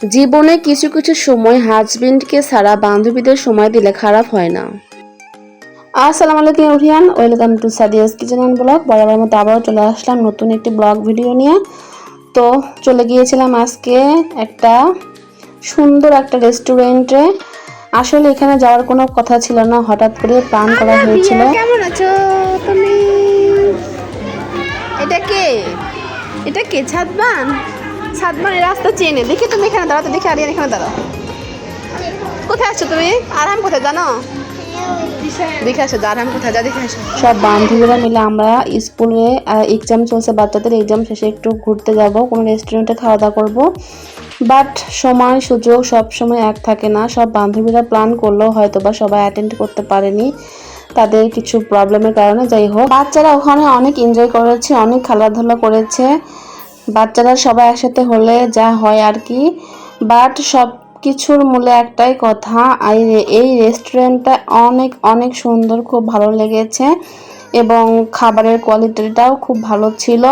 জীবনে কিছু কিছু সময় হাজবেন্ডকে ছাড়া বান্ধবীদের সময় দিলে খারাপ হয় না। আসসালামু আলাইকুম everyone welcome to Sadia's kitchen and blog. বরাবর মতো আবারও চলে আসলাম নতুন একটি ব্লগ ভিডিও নিয়ে। তো চলে গিয়েছিলাম আজকে একটা সুন্দর একটা রেস্টুরেন্টে। আসলে এখানে যাওয়ার কোনো কথা ছিল না হঠাৎ করে প্ল্যান করা হয়েছিল। কেমন আছো তুমি? এটা কে? এটা কে ছাদবান এই রাস্তা চেনে। দেখি তুমি এখানে দাঁড়াতে এখানে দাঁড়াও। কোথায় আছো তুমি? আরাম কোথায়, জানো? সব বান্ধবীরা মিলে আমরা স্কুলে এক্সাম চলছে, বাচ্চাদের এক্সাম শেষে একটু ঘুরতে যাব, কোনো রেস্টুরেন্টে খাওয়া দাওয়া করব। বাট সময়, সুযোগ সব সময় এক থাকে না। সব বান্ধবীরা প্ল্যান করলেও হয়তো বা সবাই অ্যাটেন্ড করতে পারেনি। তাদের কিছু প্রবলেমের কারণে, যাই হোক। বাচ্চারা ওখানে অনেক এনজয় করেছে, অনেক খেলাধুলা করেছে। বাচ্চারা সবাই একসাথে হলে যা হয় আর কি। বাট সব কিছুর মূলে একটাই কথা এই রেস্টুরেন্টটা অনেক অনেক সুন্দর, খুব ভালো লেগেছে এবং খাবারের কোয়ালিটিটাও খুব ভালো ছিল।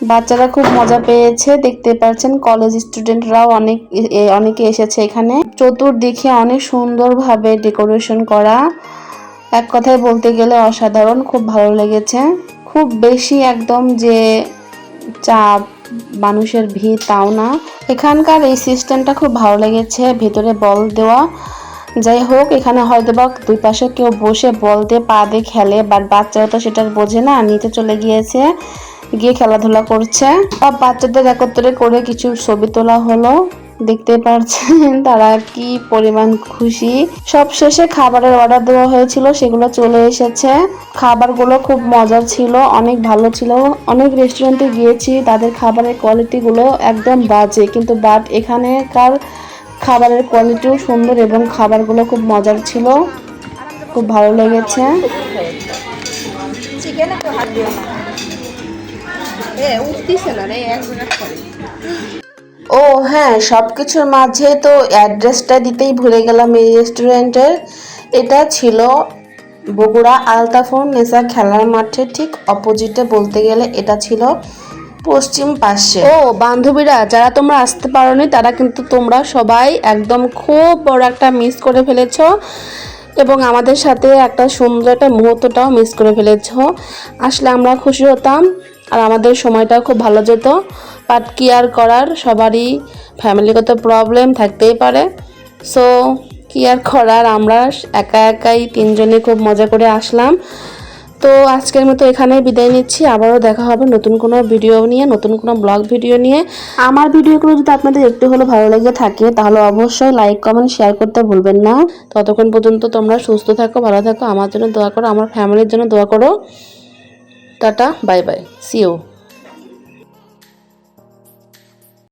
বাচ্চারা খুব মজা পেয়েছে, দেখতে পাচ্ছেন কলেজ স্টুডেন্টরাও অনেক অনেকে এসেছে এখানে। চতুর্দিকে অনেক সুন্দরভাবে ডেকোরেশন করা। এক কথায় বলতে গেলে অসাধারণ, খুব ভালো লেগেছে। খুব বেশি একদম যে চাপ মানুষের ভিড় তাও না। এখানকার এই সিস্টেমটা খুব ভালো লেগেছে, ভেতরে বল দেওয়া। যাই হোক, এখানে হয়তো বা দুই পাশে কেউ বসে বল দিয়ে পা দিয়ে খেলে বাট বাচ্চারা তো সেটা বোঝে না, নিতে চলে গিয়েছে, গিয়ে খেলাধুলা করছে। বা বাচ্চাদের একত্রে করে কিছু ছবি তোলা হলো। দেখতে পারছেন, তারা কি পরিমাণ খুশি। সব শেষে খাবারের অর্ডার দেওয়া হয়েছিল, সেগুলো চলে এসেছে। খাবারগুলো খুব মজার ছিল, অনেক ভালো ছিল। অনেক রেস্টুরেন্টে গিয়েছি, তাদের খাবারের কোয়ালিটিগুলো একদম বাজে, কিন্তু বাট এখানেকার খাবারের কোয়ালিটিও সুন্দর এবং খাবারগুলো খুব মজার ছিল। খুব ভালো লেগেছে। হাত না। রে, এক করে ও হ্যাঁ সব কিছুর মাঝে তো অ্যাড্রেসটা দিতেই ভুলে গেলাম এই রেস্টুরেন্টের। এটা ছিল বগুড়া আলতাফোন নেশা খেলার মাঠে ঠিক অপোজিটে বলতে গেলে এটা ছিল পশ্চিম পাশে। ও, বান্ধবীরা, যারা তোমরা আসতে পারোনি, তারা কিন্তু তোমরা সবাই একদম খুব বড় একটা মিস করে ফেলেছো এবং আমাদের সাথে একটা সুন্দর একটা মুহূর্তটাও মিস করে ফেলেছ। আসলে আমরা খুশি হতাম আর আমাদের সময়টাও খুব ভালো যেত। বাট কি আর করার সবারই ফ্যামিলিগত প্রবলেম থাকতেই পারে। সো কি আর করার আমরা একা একাই তিনজনে খুব মজা করে আসলাম। তো আজকের মতো এখানেই বিদায় নিচ্ছি। আবারও দেখা হবে নতুন কোনো ভিডিও নিয়ে, নতুন কোনো ব্লগ ভিডিও নিয়ে। আমার ভিডিওগুলো যদি আপনাদের একটু হলে ভালো লেগে থাকে, তাহলে অবশ্যই লাইক কমেন্ট শেয়ার করতে ভুলবেন না। ততক্ষণ পর্যন্ত তোমরা সুস্থ থাকো, ভালো থাকো। আমার জন্য দোয়া করো, আমার ফ্যামিলির জন্য দোয়া করো। Tata bye bye see you